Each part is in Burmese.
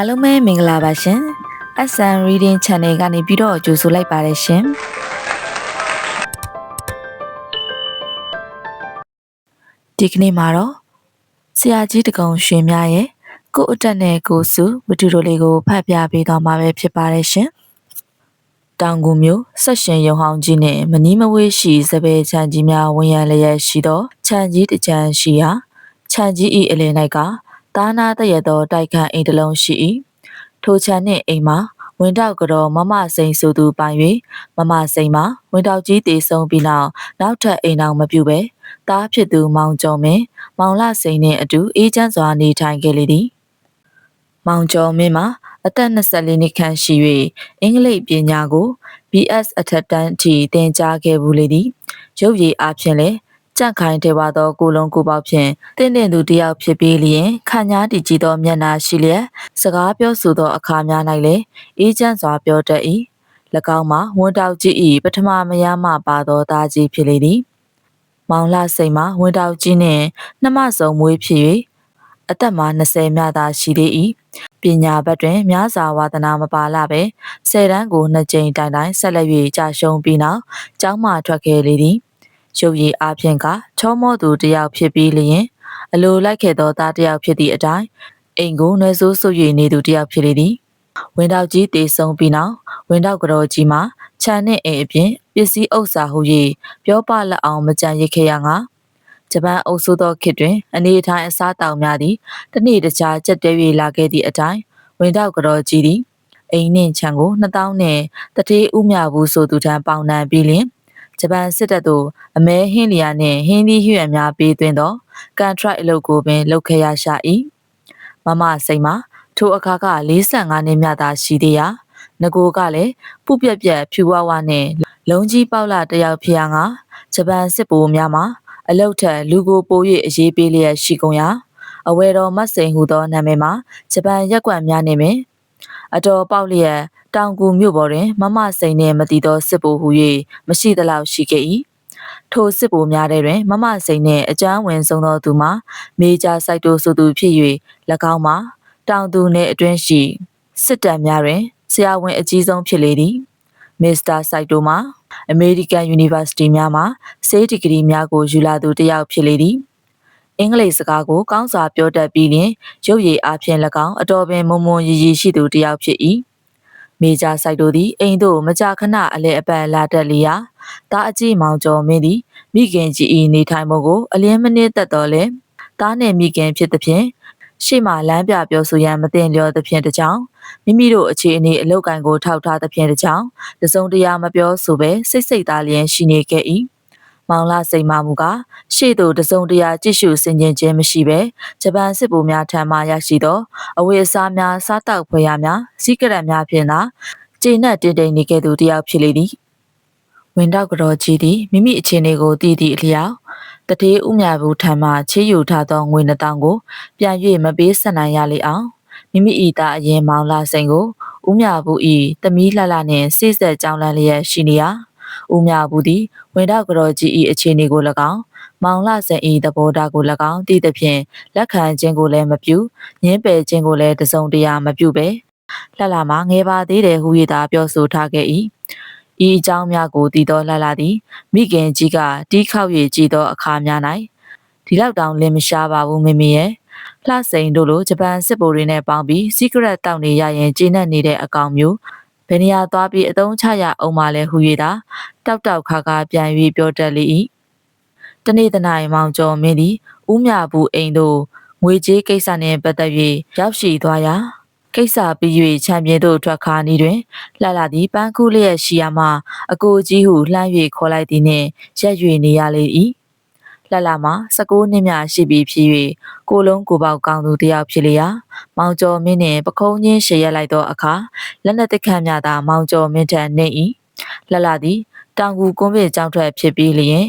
အားလုံးပဲမင်္ဂလာပါရှင် SN Reading Channel ကနေပြီးတော့ကြိုဆိုလိုက်ပါတယ်ရှင်ဒီကနေ့မှာတော့ဆရာကြီးတကောင်ရွှေများရဲ့ကိုယ့်အတက်နဲ့ကိုယ်စုမတူတို့လေးကိုဖတ်ပြပေးသွားမှာပဲဖြစ်ပါတယ်ရှင်တောင်ကူမျိုးဆက်ရှင်ရုံဟောင်းကြီးနဲ့မနီးမဝေးရှိစပယ်ချန်ကြီးများဝန်ရံလျက်ရှိသောခြံကြီးတစ်ချမ်းရှိရာခြံကြီးဤအလယ်၌က တာနာတရသောတိုက်ခန့်အိမ်တစ်လုံးရှိ၏ထိုခြံနှင့်အိမ်မှာဝင်တောက်ကတော့မမစိန်ဆိုသူပိုင်၍မမစိန်မှာဝင်တောက်ကြီးတည်ဆုံးပြီးနောက်နောက်ထပ်အိမ်အောင်မပြုဘဲတားဖြစ်သူမောင်ကျော်မင်းမောင်လစိန်နှင့်အတူအေးချမ်းစွာနေထိုင်ခဲ့လေသည်မောင်ကျော်မင်းမှာအသက်24နှစ်ခန့်ရှိ၍အင်္ဂလိပ်ပညာကို BS အထက်တန်းအထိသင်ကြားခဲ့ဘူးလေသည်ရုပ်ရည်အားဖြင့်လည်း ကြန့်ခိုင်တယ်ပါသောကိုလုံးကိုပေါက်ဖြင့်တင့်တယ်သူတယောက်ဖြစ်ပြီးလျင်ခညာတည်ကြည်သောမျက်နှာရှိလျက်စကားပြောဆိုသောအခါများ၌လည်းအေးချမ်းစွာပြောတတ်၏၎င်းမှာဝန်တောက်ကြီး၏ပထမမယားမှပါသောသားကြီးဖြစ်လေသည်မောင်လာစိန်မှာဝန်တောက်ကြီးနှင့်နှမစုံမွေးဖြစ်၍အသက်မှာ20မြသာရှိသေး၏ပညာဘက်တွင်များစွာဝါသနာမပါလာပဲဆယ်တန်းကိုနှစ်ကြိမ်တိုင်တိုင်ဆက်လက်၍ကြာရှုံးပြီးနောက်ကျောင်းမှထွက်ခဲ့လေသည် ရုပ်ရည်အားဖြင့်ကချောမောသူတစ်ယောက်ဖြစ်ပြီးလျင် အလိုလိုက်ခဲ့သောသားတစ်ယောက်ဖြစ်သည့်အတိုင်းအိမ်ကိုနှဲဆိုးဆုပ်၍နေသူတစ်ယောက်ဖြစ်လေသည်ဝင်းတောက်ကြီးတေဆုံးပြီးနောက်ဝင်းတောက်ကတော်ကြီးမှာခြံနှင့်အိမ်အပြင်ပစ္စည်းဥစ္စာဟု၍ပြောပလက်အောင်မကြံရစ်ခဲ့ရငါဂျပန်အုပ်စိုးသောခေတ်တွင် အနေအထိုင်အစားတောင်များသည်တစ်နေ့တခြားကြက်တဲ၍လာခဲ့သည့်အတိုင်းဝင်းတောက်ကတော်ကြီးသည်အိမ်နှင့်ခြံကို2000နဲ့တတိဥမြဘူးဆိုသူထံပေါင်နှံပြီးလျင် ဂျပန်စစ်တပ်သို့အမဲဟင်းလျာနှင့်ဟင်းသီးဟွေများပေးသွင်းသောကန်ထရိုက်အလုပ်ကိုပင်လုပ်ခဲ့ရရှာ၏မမစိန်မှာထိုအခါက45နှစ်မြသာရှိသေးရာငကိုကလည်းပုပြက်ပြက်ဖြူဝဝနဲ့လုံကြီးပေါက်လာတယောက်ဖြစ်ရငါဂျပန်စစ်ဗိုလ်များမှာအလုတ်ထက်လူကိုပို၍အရေးပေးလျက်ရှိကုန်ရာအဝဲတော်မတ်စိန်ဟူသောနာမည်မှာဂျပန်ရက်ကွက်များနေပင်အတော်ပေါက်လျက် တောင်ကူမြို့ပေါ်တွင် မမစိန်နှင့်မတီသောစစ်ဗိုလ်ဟူ၍မရှိသလောက်ရှိခဲ့၏ထိုစစ်ဗိုလ်များထဲတွင် မမစိန်နှင့်အကျန်းဝင်ဆုံးသောသူမှာမေဂျာစိုက်တိုဆိုသူဖြစ်၍၎င်းမှာတောင်သူနှင့်အတွင်းရှိစစ်တပ်များတွင်ဆရာဝန်အကြီးဆုံးဖြစ်လေသည်မစ္စတာစိုက်တိုမှာအမေရိကန်ယူနီဗာစတီများမှာဆေးဒီဂရီများကိုယူလာသူတစ်ယောက်ဖြစ်လေသည်အင်္ဂလိပ်စကားကိုကောင်းစွာပြောတတ်ပြီးလျှင်ရုပ်ရည်အားဖြင့်၎င်းအတော်ပင်မုံမွန်ရည်ရည်ရှိသူတစ်ယောက်ဖြစ်၏ မေဂျာစိုက်တို့သည်အိမ်သို့မကြာခဏအလဲအပန်လာတက်လျာတားအကြည့်မောင်ကျော်မင်းသည်မိခင်ကြီး၏နေထိုင်မှုကိုအလင်းမနစ်သက်တော်လဲတားနှင့်မိခင်ဖြစ်သည်ဖြင့်ရှေ့မှလမ်းပြပြောဆိုရန်မတင်လျော်သဖြင့်တကြောင်မိမိတို့အခြေအနေအလောက်ကန်ကိုထောက်ထားသဖြင့်တကြောင်တစုံတရာမပြောဆိုဘဲစိတ်စိတ်သားလျင်ရှိနေခဲ့၏ မောင်လာစိန်မာမူကရှေ့သို့တစုံတရာကြည့်ရှုဆင်ခြင်ခြင်းမရှိဘဲဂျပန်စစ်ဗိုလ်များထံမှရရှိသောအဝတ်အစားများစားတောက်ဖွယ်ရာများစီးကရက်များဖြင့်သာကျေနပ်တင်တိမ်နေခဲ့သူတယောက်ဖြစ်လေသည်ဝင်တော့ကြောကြီးသည်မိမိအခြေအနေကိုသိသည့်အလျောက်တတိဥမြဘူးထံမှချေးယူထားသောငွေနှစ်တောင်ကိုပြန်၍မပေးဆက်နိုင်ရလေအောင်မိမိဤသားအရင်မောင်လာစိန်ကိုဥမြဘူးဤတမီးလှလှနှင့်စိစက်ကြောင်းလန်းလျက်ရှိနေရာ ဥမြဘူးသည်ဝင်တော့ကြောကြီးဤအခြေအနေကို၎င်းမောင်လာစင်ဤသဘောထားကို၎င်းသိသဖြင့်လက်ခံခြင်းကိုလည်းမပြုငင်းပယ်ခြင်းကိုလည်းတစုံတရာမပြုပဲလှလှမှာငယ်ပါသေးတယ်ဟူ၍သာပြောဆိုထားခဲ့၏ဤအကြောင်းများကိုတည်သောလှလှသည်မိခင်ကြီးကတီးခေါက်၍ကြည်သောအခါများ၌ဒီလောက်တောင်လင်းမရှားပါဘူးမိမိရဲ့လှစိန်တို့လိုဂျပန်စစ်ဗိုလ်တွေနဲ့ပေါင်းပြီး secret တောက်နေရရင်ကျင်းနေနေတဲ့အကောင်မျိုး ဘယ်နေရာသွားပြီးအတုံးချရအောင်မလဲဟူ၍သာတောက်တောက်ခါခါပြန်၍ပြောတတ်လေ၏တနေ့တနိုင်မောင်ကျော်မင်းသည်ဥမြဘူးအိမ်သို့ငွေကြေးကိစ္စနှင့်ပတ်သက်၍ရောက်ရှိသွားရာကိစ္စပြီး၍ချန်ပီယံသို့ထွက်ခါနီးတွင်လှလှသည်ပန်းကူးလျက်ရှိရမှအကိုကြီးဟုလှမ်း၍ခေါ်လိုက်သည်နှင့်ရက်၍နေရလေ၏ လှလှမှာ16နှစ်မြရှိပြီဖြစ်၍ကိုလုံးကိုပေါက်ကောင်းသူတယောက်ဖြစ်လျာမောင်ကျော်မင်းနှင့်ပခုံးချင်းရှေရက်လိုက်သောအခါလက်နက်တခန့်များသာမောင်ကျော်မင်းထံနေ၏လှလှသည်တောင်ကူကွန်းပင်ကြောင်းထွက်ဖြစ်ပြီးလျင်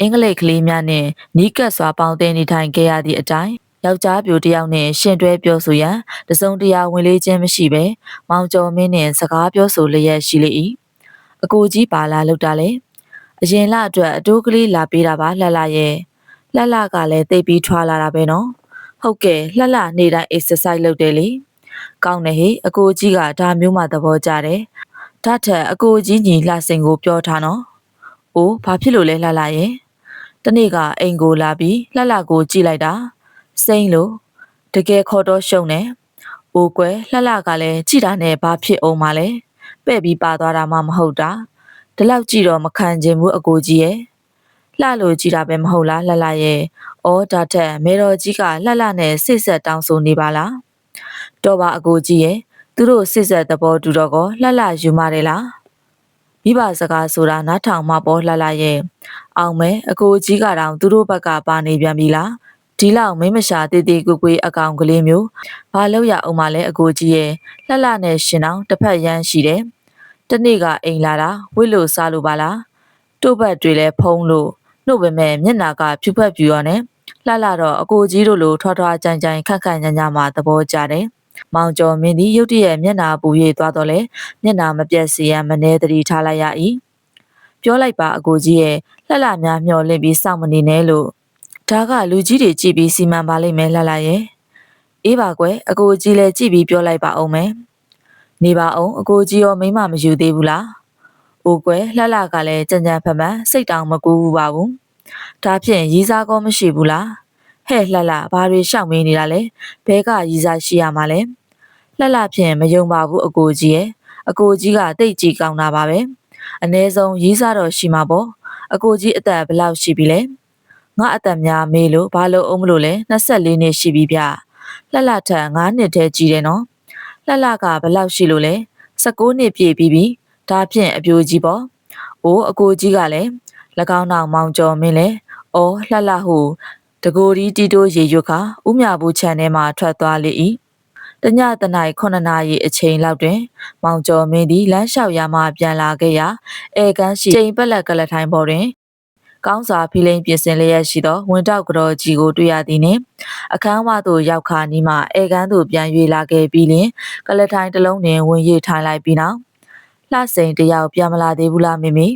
အင်္ဂလိပ်ကလေးများနှင့်နီးကပ်စွာပေါင်းတင်နေထိုင်ခဲ့ရသည့်အတိုင်းယောက်ျားပြိုတယောက်နဲ့ရှင်တွဲပြောဆိုရန်တစုံတရာဝင်လေးခြင်းမရှိပဲမောင်ကျော်မင်းနဲ့စကားပြောဆိုလျက်ရှိလေ၏အကိုကြီးပါလာလောက်တာလေ အရင်လအတွက်အတိုးကလေးလာပေးတာပါလှလှရဲ့လှလှကလည်းတိတ်ပြီးထွာလာတာပဲနော်ဟုတ်ကဲ့လှလှနေ့တိုင်း exercise လုပ်တယ်လေကောင်းတယ်ဟေ့အကိုကြီးကဒါမျိုးမှသဘောကျတယ်။ဒါထက်အကိုကြီးညီလှစိန်ကိုပြောထားနော်။အိုးဘာဖြစ်လို့လဲလှလှရဲ့။တနေ့ကအိမ်ကိုလာပြီးလှလှကိုကြည့်လိုက်တာ။စိမ့်လို့တကယ်ခေါ်တော့ရှုံနေ။အိုးကွယ်လှလှကလည်းကြည့်တာနဲ့ဘာဖြစ်အောင်မလဲ။ပဲ့ပြီးပါသွားတာမှမဟုတ်တာ။ ဒီလောက်ကြည့်တော့မခံချင်ဘူးအကိုကြီးရဲ့။လှလို့ကြည့်တာပဲမဟုတ်လားလှလှရဲ့။အော်ဒါထက်မေတော်ကြီးကလှလှနဲ့စိတ်ဆက်တောင်းဆိုနေပါလား။တော်ပါအကိုကြီးရဲ့သူတို့စိတ်ဆက်သဘောတူတော့ကောလှလှယူမတယ်လား။မိဘစကားဆိုတာနားထောင်မှပေါ်လှလှရဲ့အောင်မဲအကိုကြီးကတောင်သူတို့ဘက်ကပါနေပြန်ပြီလား။ဒီလောက်မိမရှာတေးသေးကွကွေးအကောင်ကလေးမျိုးဘာလို့ရအောင်မလဲအကိုကြီးရဲ့လှလှနဲ့ရှင်အောင်တစ်ဖက်ရမ်းရှိတယ်။ တနေ့ကအိမ်လာတာဝစ်လို့စားလို့ပါလား။တို့ဘက်တွေလည်းဖုံးလို့နှုတ်ပေမဲ့မျက်နာကဖြူဖက်ပြူရောနဲ့လှလှတော့အကိုကြီးတို့လိုထွားထွားကြိုင်ကြိုင်ခက်ခက်ညံ့ညံ့မှသဘောကျတယ်။မောင်ကျော်မင်းဒီရုတ်တရက်မျက်နာပူရိသွားတော့လေမျက်နာမပြတ်စီရန်မနေတတိထားလိုက်ရ၏။ပြောလိုက်ပါအကိုကြီးရဲ့လှလှများမျောလင့်ပြီးစောင့်မနေနဲ့လို့ဒါကလူကြီးတွေကြည့်ပြီးစီမံပါလိမ့်မယ်လှလှရဲ့။အေးပါကွယ်အကိုကြီးလည်းကြည့်ပြီးပြောလိုက်ပါအောင်မယ်။ နေပါအောင်အကိုကြီးရောမိမမယူသေးဘူးလား။အိုကွယ်လှလှကလည်းကြံကြံဖမှန်စိတ်တောင်မကူဘူးပါဘူး။ဒါဖြင့်ရီးစားကောမရှိဘူးလား။ဟဲ့လှလှဘာတွေရှောက်မင်းနေတာလဲဘဲကရီးစားရှိရမှာလဲလှလှဖြင့်မယုံပါဘူးအကိုကြီးရဲ့အကိုကြီးကတိတ်ကြည့်ကောင်းတာပါပဲအ ਨੇ ဆုံးရီးစားတော့ရှိမှာပေါ့အကိုကြီးအသက်ဘယ်လောက်ရှိပြီလဲငါအသက်များမေးလို့ဘာလို့အောင်မလို့လဲ24နှစ်ရှိပြီဗျလှလှထက်9နှစ်တည်းကြီးတယ်နော် လှလှကဘယ်လောက်ရှိလို့လဲ16နှစ်ပြည့်ပြီးပြီဒါဖြင့်အပြိုကြီးပေါ့အိုးအကိုကြီးကလည်း၎င်းနောက်မောင်ကျော်မင်းလဲအော်လှလှဟုတကိုယ်ဒီတီတိုးရေရွတ်ခါဥမြဘူးခြံထဲမှထွက်သွားလေ၏တညတနာရီ9နာရီအချိန်လောက်တွင် မောင်ကျော်မင်းသည်လမ်းလျှောက်ရာမှပြန်လာခဲ့ရာအဲကန်းရှိချိန်ပက်လက်ကလထိုင်ပေါ်တွင် ကောင်းစွာဖီလိန်ပြင်ဆင်လျက်ရှိသောဝင်တောက်ကြောကြီးကိုတွေ့ရသည်နှင့်အခန်းဝသို့ရောက်ခါနီးမှအဲကန်းသို့ပြန်၍လာခဲ့ပြီးလျှင်ကလထိုင်တစ်လုံးတွင်ဝင်၍ထိုင်လိုက်ပြီးနောက်လှစိန်တယောက်ပြန်မလာသေးဘူးလားမိမိ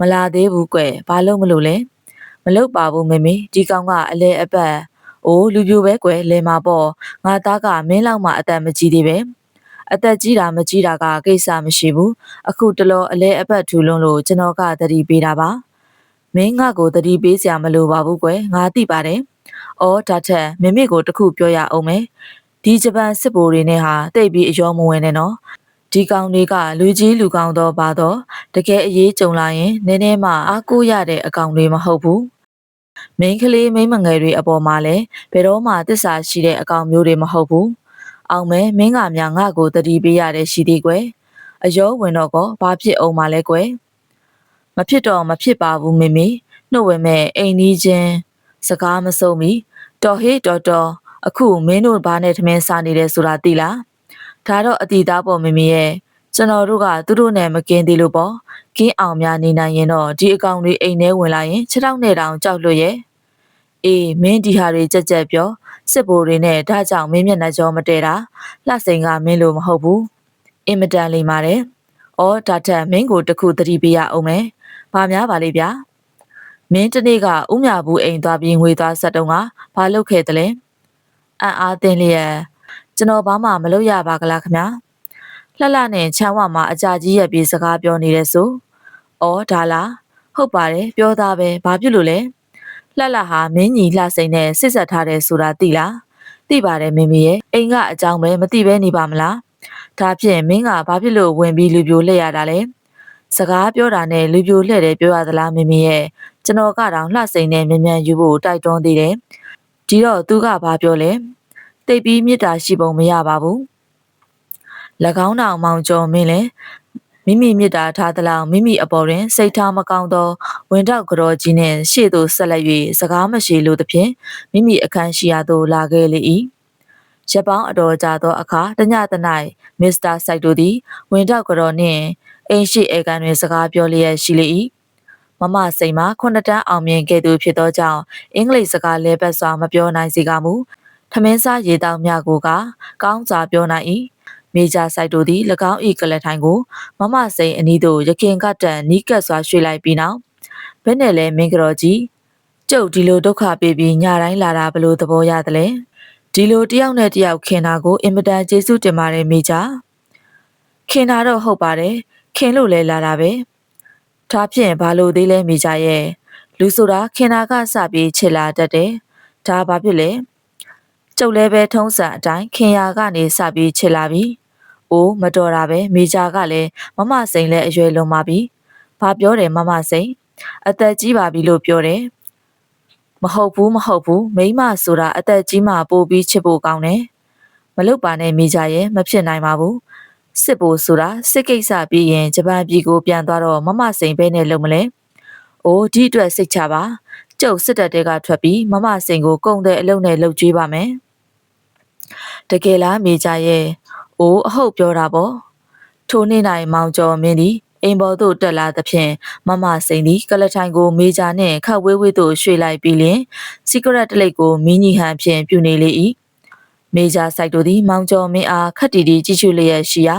မလာသေးဘူးကွဘာလို့မလို့လဲမလုပ်ပါဘူးမိမိဒီကောင်ကအလဲအပတ်အိုးလူပြိုပဲကွယ်လဲမှာပေါ့ငါသားကမင်းလောက်မှအသက်မကြီးသေးပဲအသက်ကြီးတာမကြီးတာကကိစ္စမရှိဘူးအခုတလောအလဲအပတ်ထူလွန်းလို့ကျွန်တော်ကတတိပေးတာပါ မင်းငါ့ကိုတတိပေးစရာမလိုပါဘူးကွယ်ငါသိပါတယ်အော်ဒါထက်မမေကိုတခုပြောရအောင်မယ်ဒီဂျပန်စစ်ဗိုလ်တွေနဲ့ဟာတိတ်ပြီးအယောမဝင်နဲ့နော်ဒီကောင်တွေကလူကြီးလူကောင်းတော့ပါတော့တကယ်အရေးကြုံလာရင်နည်းနည်းမှအားကိုးရတဲ့အကောင်တွေမဟုတ်ဘူးမိန်းကလေးမိန်းမငယ်တွေအပေါ်မှာလည်းဘယ်တော့မှတစ္ဆာရှိတဲ့အကောင်မျိုးတွေမဟုတ်ဘူးအောင်မဲမင်းကများငါ့ကိုတတိပေးရတဲ့ရှိသေးကွယ်အယောဝင်တော့ကောဘာဖြစ်အောင်မလဲကွယ် မဖြစ်တော့မဖြစ်ပါဘူးမေမေနှုတ်ဝင်မဲ့အိမ်နီးချင်းစကားမဆုံးမီတော်ဟေးတော်တော်အခုမင်းတို့ဘာနဲ့ထမင်းစားနေတယ်ဆိုတာသိလားဒါတော့အတီသားပေါ်မေမေရဲ့ကျွန်တော်တို့ကသူတို့နဲ့မကင်းသေးလို့ပေါ့ကင်းအောင်များနေနိုင်ရင်တော့ဒီအကောင်တွေအိမ်ထဲဝင်လာရင်ခြေထောက်နဲ့တောင်ကြောက်လွတ်ရဲ့အေးမင်းဒီဟာတွေကြက်ကြက်ပြောစစ်ဘိုလ်တွေနဲ့ဒါကြောင့်မင်းမျက်နှာကြောမတဲတာလှစိန်ကမင်းလို့မဟုတ်ဘူးအင်မတန်လေးပါတယ်ဩဒါထက်မင်းကိုတခုသတိပေးရအောင်မယ် ဘာများပါလိမ့်ဗျာမင်းတနေ့ကဥမြဘူးအိမ်သွားပြီးငွေသွားဆက်တုံးကဘာလုပ်ခဲ့တလဲအံ့အားသင်လျက်ကျွန်တော်ဘာမှမလုပ်ရပါကလားခင်ဗျာလှလှနဲ့ချမ်းဝမှာအကြာကြီးရက်ပြီးစကားပြောနေတဲ့ဆို။အော်ဒါလားဟုတ်ပါတယ်ပြောသားပဲဘာဖြစ်လို့လဲ။လှလှဟာမင်းကြီးလှစိန်နဲ့စစ်ဆက်ထားတယ်ဆိုတာသိလား။သိပါတယ်မင်းမရဲ့အိမ်ကအကြောင်းပဲမသိပဲနေပါမလား။ဒါဖြင့်မင်းကဘာဖြစ်လို့ဝင်ပြီးလူပြိုလှည့်ရတာလဲ။ စကားပြောတာနဲ့လူပြိုလှည့်တယ်ပြောရသလားမင်းမရဲ့ကျွန်တော်ကတော့လှစိန်နဲ့မြန်မြန်ယူဖို့တိုက်တွန်းသေးတယ်။ဒီတော့သူကဘာပြောလဲ။တိတ်ပြီးမြစ်တာရှိပုံမရပါဘူး။၎င်းတောင်မောင်ကျော်မင်းလည်းမိမိမြစ်တာထားသလောက်မိမိအပေါ်တွင် စိတ်ထားမကောင်းသောဝင်တော့ကြော်ကြီးနှင့်ရှေ့သို့ဆက်လက်၍စကားမရှိလိုသဖြင့်မိမိအခန်းရှိရာသို့လာခဲ့လေ၏ရက်ပေါင်းအတော်ကြာသောအခါတညတ၌မစ္စတာစိုက်တို့သည်ဝင်တော့ကြော်နှင့် အိမ်ရှိအေကန်တွင်စကားပြောလျက်ရှိလေ၏မမစိန်မှာခုနှစ်တန်းအောင်မြင်ခဲ့သူဖြစ်သောကြောင့်အင်္ဂလိပ်စကားလဲပတ်စွာမပြောနိုင်စေကမူထမင်းစားရေတောင်မြကိုကကောင်းစွာပြောနိုင်၏မေဂျာဆိုင်တို့သည်၎င်း၏ကလထိုင်ကိုမမစိန်အနီးသို့ရခင်ကတန်နီးကပ်စွာရွှေ့လိုက်ပြီးနောက်ဘယ်နဲ့လဲမင်းကတော်ကြီးကျုပ်ဒီလိုဒုက္ခပေးပြီးညတိုင်းလာတာဘလို့သဘောရသလဲဒီလိုတယောက်နဲ့တယောက်ခင်တာကိုအင်မတန်ကျေးဇူးတင်ပါတယ်မိကြခင်တာတော့ဟုတ်ပါတယ် ခင်လို့လဲလာတာပဲဒါဖြင့်ဘာလို့သေးလဲမိကြရဲ့လူဆိုတာခင်တာကစပြီးချစ်လာတတ်တယ်ဒါဘာဖြစ်လဲကျုပ်လည်းပဲထုံးစံအတိုင်းခင်ရာကနေစပြီးချစ်လာပြီအိုးမတော်တာပဲမိကြကလည်းမမစိန်လည်းအရွယ်လွန်ပါပြီဘာပြောတယ်မမစိန်အသက်ကြီးပါပြီလို့ပြောတယ်မဟုတ်ဘူးမဟုတ်ဘူးမိမဆိုတာအသက်ကြီးမှပိုပြီးချစ်ဖို့ကောင်းတယ်မလုပ်ပါနဲ့မိကြရဲ့မဖြစ်နိုင်ပါဘူး စစ်ဖို့ဆိုတာစစ်ကိစ္စပြီးရင်ဂျပန်ပြည်ကိုပြန်သွားတော့မမစိန်ဘဲနဲ့လုံမလဲအိုးဒီအတွက်စိတ်ချပါကျုပ်စစ်တပ်တဲကထွက်ပြီးမမစိန်ကိုကုံတဲ့အလုံးနဲ့လှုပ်ကြွေးပါမယ်တကယ်လားမိကြရဲ့အိုးအဟုတ်ပြောတာပေါ့ထိုနေ့၌မောင်ကျော်မင်းသည်အိမ်ပေါ်သို့တက်လာသဖြင့်မမစိန်သည်ကလထိုင်ကိုမေဂျာနှင့်ခတ်ဝေးဝေးသို့ရွှေ့လိုက်ပြီးလျှင်စီကရက်တလိတ်ကိုမင်းကြီးဟန်ဖြင့်ပြုနေလေ၏ မေဂျာဆိုင်တို့သည်မောင်ကျော်မင်းအားခတ်တီတီကြည့်ရှုလျက်ရှိရာ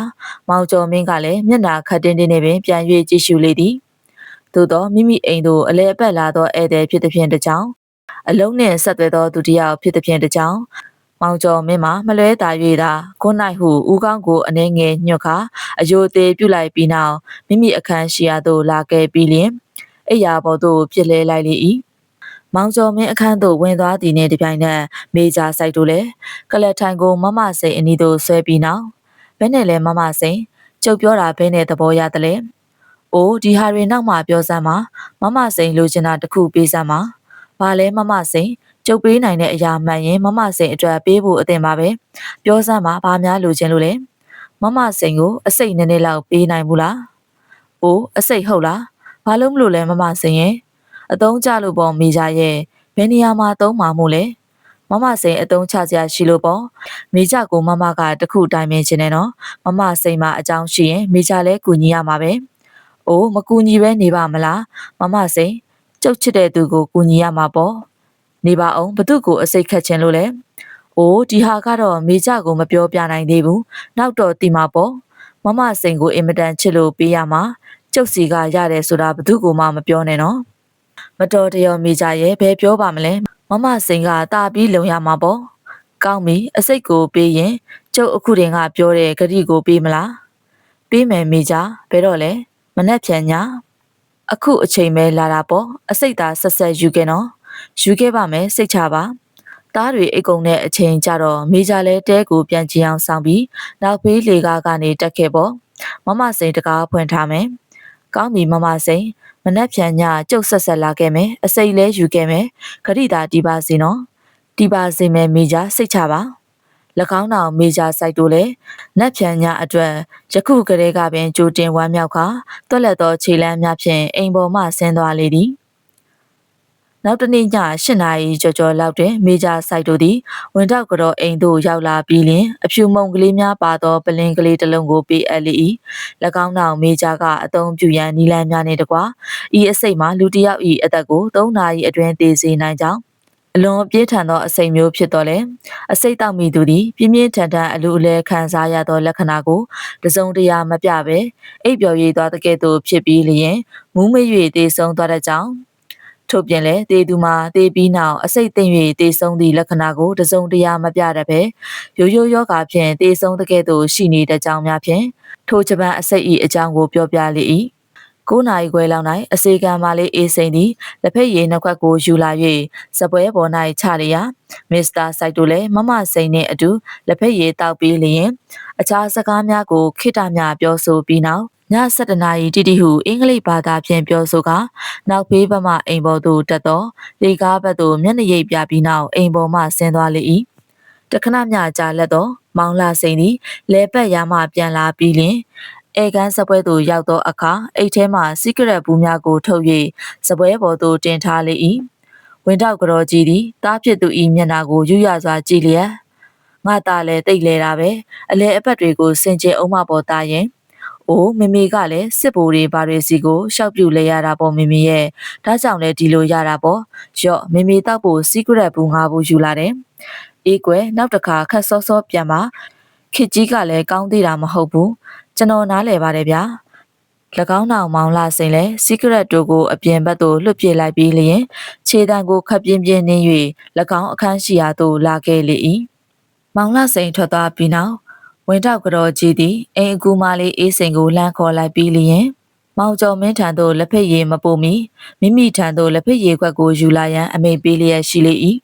မောင်ကျော်မင်းကလည်းမျက်နှာခတ်တင်းတင်းနှင့်ပင်ပြန်၍ကြည့်ရှုလေသည်သို့သောမိမိအိမ်သို့အလဲအပတ်လာသောဧည့်သည်ဖြစ်သည်ဖြင့်တကြောင်အလုံးနှင့်ဆက်သွဲသောသူတစ်ယောက်ဖြစ်သည်ဖြင့်တကြောင်မောင်ကျော်မင်းမှာမလွဲတာ၍သာခုနိုင်ဟုဦးကောင်းကိုအနေငယ်ညွတ်ခါအယိုသေးပြုတ်လိုက်ပြီးနောက်မိမိအခန်းရှိရာသို့လာခဲ့ပြီးလျင်အိယာပေါ်သို့ပြစ်လဲလိုက်လေ၏ မောင်ကျော်မင်းအခန်းသို့ဝင်သွားသည်နှင့်တပြိုင်နက်မေဂျာဆိုင်တို့လည်းကလတ်ထိုင်ကိုမမစိန်အနီးသို့ဆွဲပြီးနောက်ဘယ်နဲ့လဲမမစိန်ကျုပ်ပြောတာဘယ်နဲ့သဘောရသလဲ။အိုးဒီဟာတွေနောက်မှပြောစမ်းပါမမစိန်လိုချင်တာတစ်ခုပေးစမ်းပါ။ဘာလဲမမစိန်ကျုပ်ပေးနိုင်တဲ့အရာမှန်ရင်မမစိန်အတွက်ပေးဖို့အသင်ပါပဲ။ပြောစမ်းပါဘာများလိုချင်လို့လဲ။မမစိန်ကိုအစိတ်နည်းနည်းလောက်ပေးနိုင်ဘူးလား။အိုးအစိတ်ဟုတ်လား။ဘာလို့မလို့လဲမမစိန်ရဲ့။ အတုံးကြလို့ပေါ့မိကြရဲ့ဘယ်နေရာမှာသုံးမှာမို့လဲ။မမစိန်အတုံးချစရာရှိလို့ပေါ့မိကြကိုမမကတခုတိုင်ပင်ခြင်းနဲ့နော်မမစိန်မှာအကြောင်းရှိရင်မိကြလဲကူညီရမှာပဲ။အိုးမကူညီပဲနေပါမလားမမစိန်ကျုပ်ချစ်တဲ့သူကိုကူညီရမှာပေါ့။နေပါအောင်ဘသူကိုအစိတ်ခတ်ခြင်းလို့လဲ။အိုးဒီဟာကတော့မိကြကိုမပြောပြနိုင်သေးဘူး။နောက်တော့တီမှာပေါ့။မမစိန်ကိုအင်မတန်ချစ်လို့ပေးရမှာကျုပ်စီကရတယ်ဆိုတာဘသူကိုမှမပြောနဲ့နော်။ မတော်တရောမိကြရဲ့ဘယ်ပြောပါမလဲ။မမစိန်ကတာပြီးလုံရမှာပေါ့။ကောင်းပြီအစိတ်ကိုပေးရင်ကျုပ်အခုတင်ကပြောတဲ့ဂတိကိုပေးမလား။ပေးမယ်မိကြဘယ်တော့လဲမနှက်ဖြန်ညာအခုအချိန်ပဲလာတာပေါ့အစိတ်သားဆက်ဆက်ယူခဲ့နော်ယူခဲ့ပါမယ်စိတ်ချပါသားတွေအိတ်ကုံတဲ့အချိန်ကြတော့မေဂျာလဲတဲကိုပြန်ကြည့်အောင်ဆောင်ပြီးနောက်ဖေးလေကားကနေတက်ခဲ့ပေါ့မမစိန်တကားဖွင့်ထားမယ်ကောင်းပြီမမစိန် မနှက်ဖြန်ညကျုပ်ဆက်ဆက်လာခဲ့မယ်အစိတ်လဲယူခဲ့မယ်ခရီးသာတီးပါစေနော်တီးပါစေမယ်မေဂျာစိတ်ချပါ၎င်းတော်မေဂျာစိုက်တို့လည်းနတ်ဖြန်ညအတွက်ယခုကလေးကပင်ကြိုတင်ဝမ်းမြောက်ခါတွက်လက်သောခြေလမ်းများဖြင့်အိမ်ပေါ်မှဆင်းသွားလေသည် နောက်တနေ့ည8နာရီကျော်ကျော်လောက်တွင်မေဂျာစိုက်တို့သည်ဝင်တော့ကတော့အိမ်သို့ရောက်လာပြီးလျှင်အဖြူမုံကလေးများပါသောပလင်ကလေးတစ်လုံးကိုပေးအပ်လေ၏၎င်းနောက်မေဂျာကအုံပြူရန်နီလန်းများနှင့်တကွာဤအစိတ်မှာလူတစ်ယောက်၏အသက်ကို3နာရီအတွင်းသေစေနိုင်ကြောင်းအလွန်အပြင်းထန်သောအစိမ်မျိုးဖြစ်တော်လဲအစိတ်တောက်မိသူသည်ပြင်းပြင်းထန်ထန်အလူအလဲခံစားရသောလက္ခဏာကိုတစုံတရာမပြဘဲအိပ်ပျော်ရည်သွားတဲ့ကဲ့သို့ဖြစ်ပြီးလျင်မူးမ၍တေဆုံးသွားတဲ့ကြောင်း ထို့ပြင်လဲတေသူမှာတေပြီးနောက်အစိတ်သိမ့်၍တေဆုံးသည့်လက္ခဏာကိုတစုံတရာမပြတတ်ပဲရိုးရိုးယောဂါဖြင့်တေဆုံးတဲ့ကဲ့သို့ရှိနေတဲ့ကြောင်းများဖြင့်ထိုဂျပန်အစိတ်၏အကြောင်းကိုပြောပြလေ၏9နာရီခွဲလောက်၌အစေကံမလေးအေးစိန်သည်လက်ဖက်ရည်နှစ်ခွက်ကိုယူလာ၍စပွဲပေါ်၌ချလျာမစ္စတာစိုက်တို့လည်းမမစိန်နှင့်အတူလက်ဖက်ရည်တောက်ပြီးလျင်အခြားစကားများကိုခိတ္တများပြောဆိုပြီးနောက် ည7နာရီတိတိဟုအင်္ဂလိပ်ဘာသာဖြင့်ပြောဆိုကာနောက်ဘေးဘက်မှအိမ်ပေါ်သို့တက်သောလေကားဘက်သို့မျက်နှာရိပ်ပြပြီးနောက်အိမ်ပေါ်မှဆင်းသွားလေ၏တခဏမျှကြာလက်သောမောင်လာစိန်သည်လဲပတ်ရမှပြန်လာပြီးလျင်ဧကန်စပွဲသို့ရောက်သောအခါအိတ်ထဲမှစီကရက်ဘူးများကိုထုတ်၍စပွဲပေါ်သို့တင်ထားလေ၏ဝင်တော့ကြော်ကြီးသည်တားဖြစ်သူ၏မျက်နှာကိုယူရစွာကြည့်လျက်ငါသားလည်းတိတ်လဲတာပဲအလဲအပတ်တွေကိုစင်ကြယ်အောင်မပေါ်သားရင် အိုးမမေကလည်းစစ်ဘိုးတွေဘာတွေစီကိုရှောက်ပြူလဲရတာပေါ့မမေရဲ့ဒါကြောင့်လဲဒီလိုရတာပေါ့ရော့မမေတောက်ဖို့စီကရက်ဘူးငါဘူးယူလာတယ်အေးကွယ်နောက်တစ်ခါခက်စောစောပြန်ပါခစ်ကြီးကလည်းကောင်းသေးတာမဟုတ်ဘူးကျွန်တော်နားလဲပါတယ်ဗျာ၎င်းနောက်မောင်လာစိန်လဲ secret တို့ကိုအပြင်ဘက်သို့လွတ်ပြစ်လိုက်ပြီးလျင်ခြေတံကိုခပ်ပြင်းပြင်းနှင်း၍၎င်းအခန်းရှိရာသို့လာခဲ့လေ၏မောင်လာစိန်ထွက်သွားပြီးနောက် ဝင်တော့ကတော်ကြီးသည်အိမ်အကူမလေးအေးစိန်ကိုလှမ်းခေါ်လိုက်ပြီးလျင်မောင်ကျော်မင်းထံသို့လက်ဖက်ရည်မပို့မီမိမိထံသို့လက်ဖက်ရည်ခွက်ကိုယူလာရန်အမိန့်ပေးလျက်ရှိလေ၏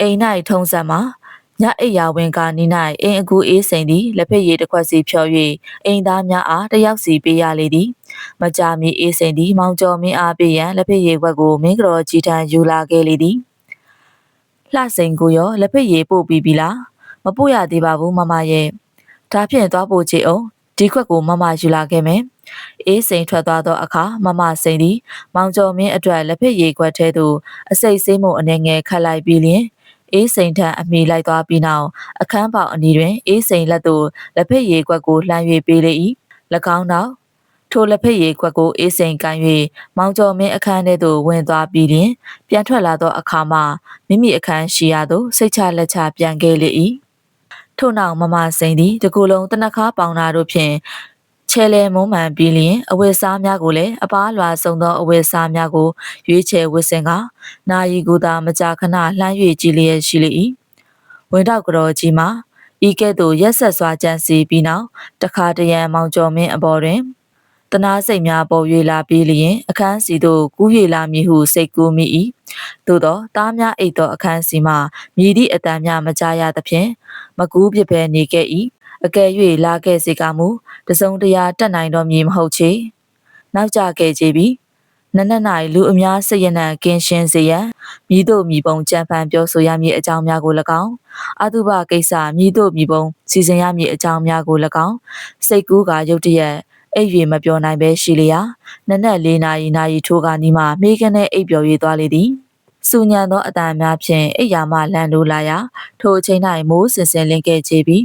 အိမ်၌ထုံးစံမှာညအိယာဝင်ကနီး၌အိမ်အကူအေးစိန်သည်လက်ဖက်ရည်တစ်ခွက်စီဖြော်၍အိမ်သားများအားတစ်ယောက်စီပေးရလေသည်မကြာမီအေးစိန်သည်မောင်ကျော်မင်းအားပေးရန်လက်ဖက်ရည်ခွက်ကိုမင်းကတော်ကြီးထံယူလာခဲ့လေသည်လှစိန်ကိုရောလက်ဖက်ရည်ပို့ပြီးပြီလား မပို့ရသေးပါဘူးမမရဲ့ဒါဖြင့်သွားပို့ချေအောင်ဒီခွက်ကိုမမယူလာခဲ့မယ်အေးစိန်ထွက်သွားသောအခါမမစိန်သည်မောင်ကျော်မင်းအတွက်လက်ဖက်ရည်ခွက်ထဲသို့အစိတ်ဆေးမှုအနေငယ်ခတ်လိုက်ပြီးလျင်အေးစိန်ထံအမိလိုက်သွားပြီးနောက်အခန်းပေါက်အနီးတွင်အေးစိန်လက်သို့လက်ဖက်ရည်ခွက်ကိုလှမ်း၍ပေးလေ၏၎င်းနောက်ထိုလက်ဖက်ရည်ခွက်ကိုအေးစိန်ကန်၍မောင်ကျော်မင်းအခန်းထဲသို့ဝင်သွားပြီးလျင်ပြန်ထွက်လာသောအခါမှာမိမိအခန်းရှိရာသို့စိတ်ချလက်ချပြန်ခဲ့လေ၏ ထို့နောက်မမစိန်သည်တကူလုံးတနခါပေါင်နာတို့ဖြင့်ချဲလဲမုံမှန်ပြီးလျင်အဝတ်စားများကိုလည်းအပားလွာဆုံးသောအဝတ်စားများကိုရွေးချယ်ဝတ်ဆင်ကနာယီကိုသာမကြာခဏလှမ်း၍ကြည်လျက်ရှိလေ၏ဝင်တော့ကြော်ကြီးမှာဤကဲ့သို့ရက်ဆက်စွာကြံစီပြီးနောက်တခါတရံမောင်ကျော်မင်းအပေါ်တွင်တနာစိတ်များပေါ်၍လာပြီးလျင်အခန်းစီသို့ကူး၍လာမည်ဟုစိတ်ကူးမိ၏ သို့သောတားများအိတ်သောအခန်းစီမှမြည်သည့်အတန်များမကြားရသဖြင့်မကူးပြပဲနေခဲ့၏အကယ်၍လာခဲ့စေကမူတစုံတရာတက်နိုင်တော့မည်မဟုတ်ချေနောက်ကြခဲ့ကြပြီနနက်၌လူအများစိတ်ရနံကင်းရှင်းစေရန်မြည်တို့မြည်ပုံကြံဖန်ပြောဆိုရမည်အကြောင်းများကို၎င်းအတုပကိစ္စမြည်တို့မြည်ပုံစီစဉ်ရမည်အကြောင်းများကို၎င်းစိတ်ကူးကရုတ်တရက် အိပ်၍မပြောနိုင်ပဲရှိလျာနနက်၄နာရီနာရီထိုးကနီးမှမိခနဲ့အိပ်ပျော်၍သွားလေသည်စူညံသောအတန်များဖြင့်အိယာမလန်လိုလာရာထိုအချိန်၌မိုးစင်စင်လင်းခဲ့ကြပြီ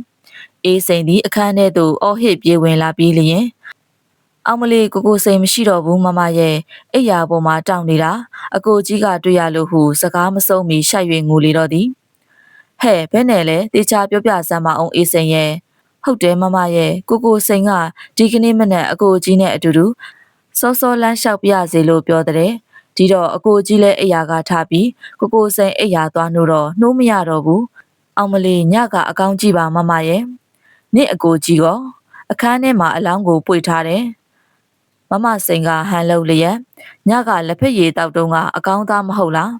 အေးစိန်သည်အခန်းထဲသို့အော်ဟစ်ပြေးဝင်လာပြီးလျင်အောင်မလေးကိုကိုစိန်မရှိတော့ဘူးမမရဲ့အိယာပေါ်မှာတောင်းနေတာအကိုကြီးကတွေ့ရလို့ဟုစကားမဆုံးမီရှိုက်၍ငိုလေတော့သည်ဟဲ့ဘယ်နဲ့လဲတေချာပြောပြစမ်းမအောင်အေးစိန်ရဲ့ ဟုတ်တယ်မမရဲ့ကိုကိုစိန်ကဒီကနေ့မနက်အကိုကြီးနဲ့အတူတူစောစောလမ်းလျှောက်ပြရစီလို့ပြောတဲ့ဒီတော့အကိုကြီးလည်းအိယာကထားပြီးကိုကိုစိန်အိယာသွားလို့တော့နှိုးမရတော့ဘူးအောင်မလေးညကအကောင်းကြည့်ပါမမရဲ့နေ့အကိုကြီးရောအခန်းထဲမှာအလောင်းကိုပွေထားတယ်မမစိန်ကဟန်လုပ်လျက်ညကလက်ဖက်ရည်တောက်တုံးကအကောင်းသားမဟုတ်လား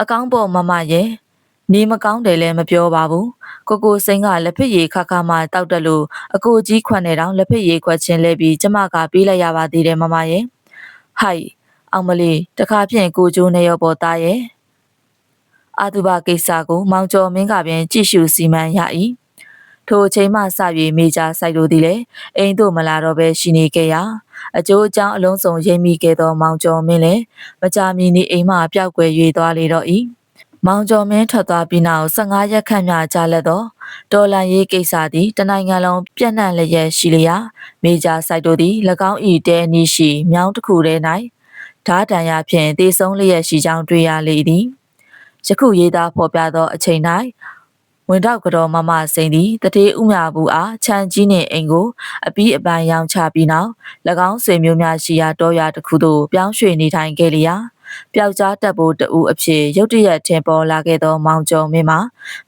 အကောင်းပေါ်မမရဲ့ နေမကောင်းတယ်လည်းမပြောပါဘူးကိုကိုစိန်ကလက်ဖက်ရည်ခါခါမှတောက်တက်လို့အကိုကြီးခွက်နေတောင်လက်ဖက်ရည်ခွက်ချင်းလဲပြီးကျမကပေးလိုက်ရပါသေးတယ်မမရဲ့ဟိုက်အောင်မလေးတခါဖြင့်ကိုကျိုးနေရောပေါ်သားရဲ့အာတုဘကိစ္စကိုမောင်ကျော်မင်းကပင်ကြည့်ရှုစီမံရ၏ထိုအချိန်မှစ၍မေဂျာဆိုင်တို့သည်လည်းအိမ်သို့မလာတော့ဘဲရှိနေခဲ့ရာအကျိုးအကြောင်းအလုံးစုံရိပ်မိခဲ့သောမောင်ကျော်မင်းလည်းမကြာမီနေအိမ်မှပျောက်ကွယ်၍သွားလေတော့၏ မောင်ကျော်မင်းထွက်သွားပြီးနောက်15ရက်ခန့်မြကြာလက်သောဒေါ်လာရေးကိစ္စသည်တနိုင်ငံလုံးပြန့်နှံ့လျက်ရှိလျာမေဂျာဆိုင်တို့သည်၎င်း၏တဲနီးရှိမြောင်းတစ်ခုထဲ၌ဓားတန်ရာဖြင့်တေဆုံးလျက်ရှိကြောင်းတွေ့ရလေသည်ယခုရေးသားဖော်ပြသောအချိန်၌ဝင်တော့ကတော်မမစိန်သည်တတိဥမြဘူးအားခြံကြီးနှင့်အိမ်ကိုအပီးအပန်းရောင်းချပြီးနောက်၎င်းဆွေမျိုးများရှိရာတောရွာတစ်ခုသို့ပြောင်းရွှေ့နေထိုင်ခဲ့လျာ ပျောက်ကြားတက်ဖို့တူအဖြစ်ရုတ်တရက်ထင်ပေါ်လာခဲ့သောမောင်ကျော်မင်းမှာ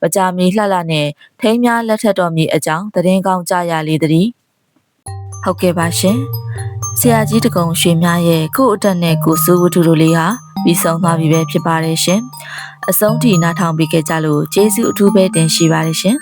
မကြာမီလှလှနှင့်ထိမ်းများလက်ထက်တော်မူအကြောင်းသတင်းကောင်းကြားရလေသည်ဟုတ်ကဲ့ပါရှင်ဆရာကြီးတကုံရွှေများရဲ့ကို့အတက်နဲ့ကိုစိုးဝတ္ထုတို့လေးဟာပြီးဆုံးသွားပြီပဲဖြစ်ပါတယ်ရှင်အဆုံးထိနားထောင်ပေးခဲ့ကြလို့ကျေးဇူးအထူးပဲတင်ရှိပါတယ်ရှင်